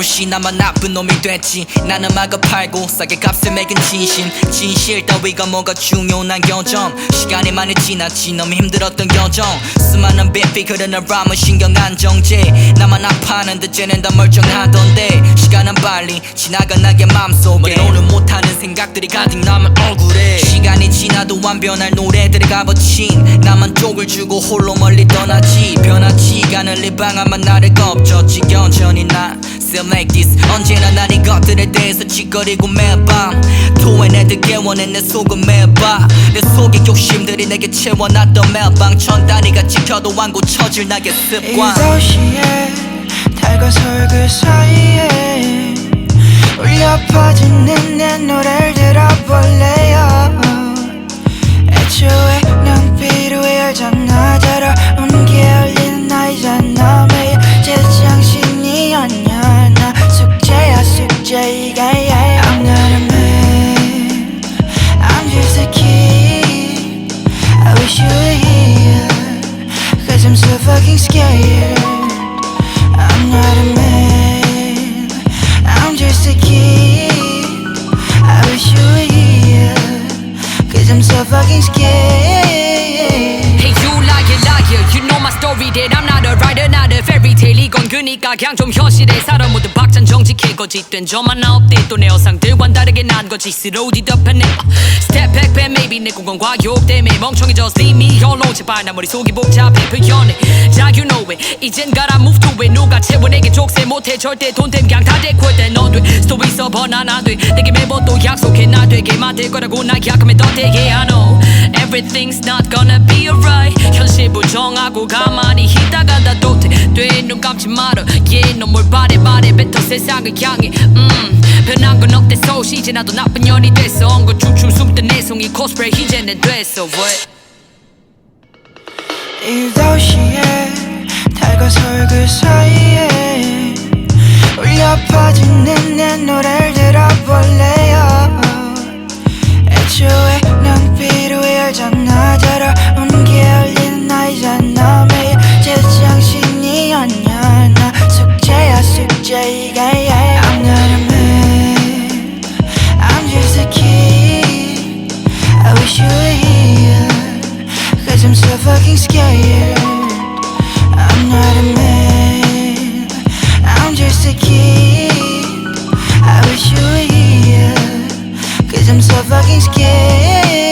올시 나만 나쁜 놈이 됐지. 나는 막아 팔고 싸게 값을 매긴 진심 진실 따위가 뭐가 중요한 교정. 시간이 많이 지났지. 너무 힘들었던 여정. 수많은 빗비 흐르는 람은 신경 안정제 나만 아파하는데 쟤는 다 멀쩡하던데. 시간은 빨리 지나가 나의 맘속에. 머리로는 못하는 생각들이 가득 남은 얼굴에. 시간이 지나도 안 변할 노래들을 값어친. 나만 쪽을 주고 홀로 멀리 떠나지. 변하지가 않을 이 방안만 나를 겁졌지. 여전 히난 Still like this 언제나 난 이것들에 대해서 짓거리고 매밤 토해내듯 원해 내 속은 매봐. 내 속의 욕심들이 내게 채워놨던 매방 천 단위가 지켜도 안 고쳐질 나의 이 습관. 도시에 달과 설그 사이에 울려 퍼지는 내 노래 I'm so fucking scared Hey you liar liar You know my story that I'm not a writer not a fairy tale 이건 그니까 그냥 좀 현실에 살아 모두 박찬 정직해 거짓된 저만 나 업데이트 또내 어상들과는 다르게 난 거짓 스로 뒤덮여내 Step back back maybe 내 공간 과 욕 때문에 just leave me alone. 제발 나 머릿속이 복잡해 표현해. 자 you know it. 이젠 가라 move to it. 누가 채워 내게 족쇄 못해 절대 돈 때문에 그냥 다 데리고 때너돼. 스토리 써봐 난안돼. 내게 매번 또 약속해 나 되게 만들 거라고 나더 되게 I know. Everything's not gonna be alright. 현실 부정하고 가만히 있다가 다도 돼눈 감지 마라. Yeah 바래 바래 뱉어 세상을 향해. 음 변한 건 어때서 이제 나도 나쁜 년이 됐어. 언거 춤춤 숨던 내 송이 코스프레 이제는 됐어. what 이 도시에 달과 설그 사이에 울려 퍼지는 내 노래 scared. I'm not a man, I'm just a kid. I wish you were cause I'm so fucking scared.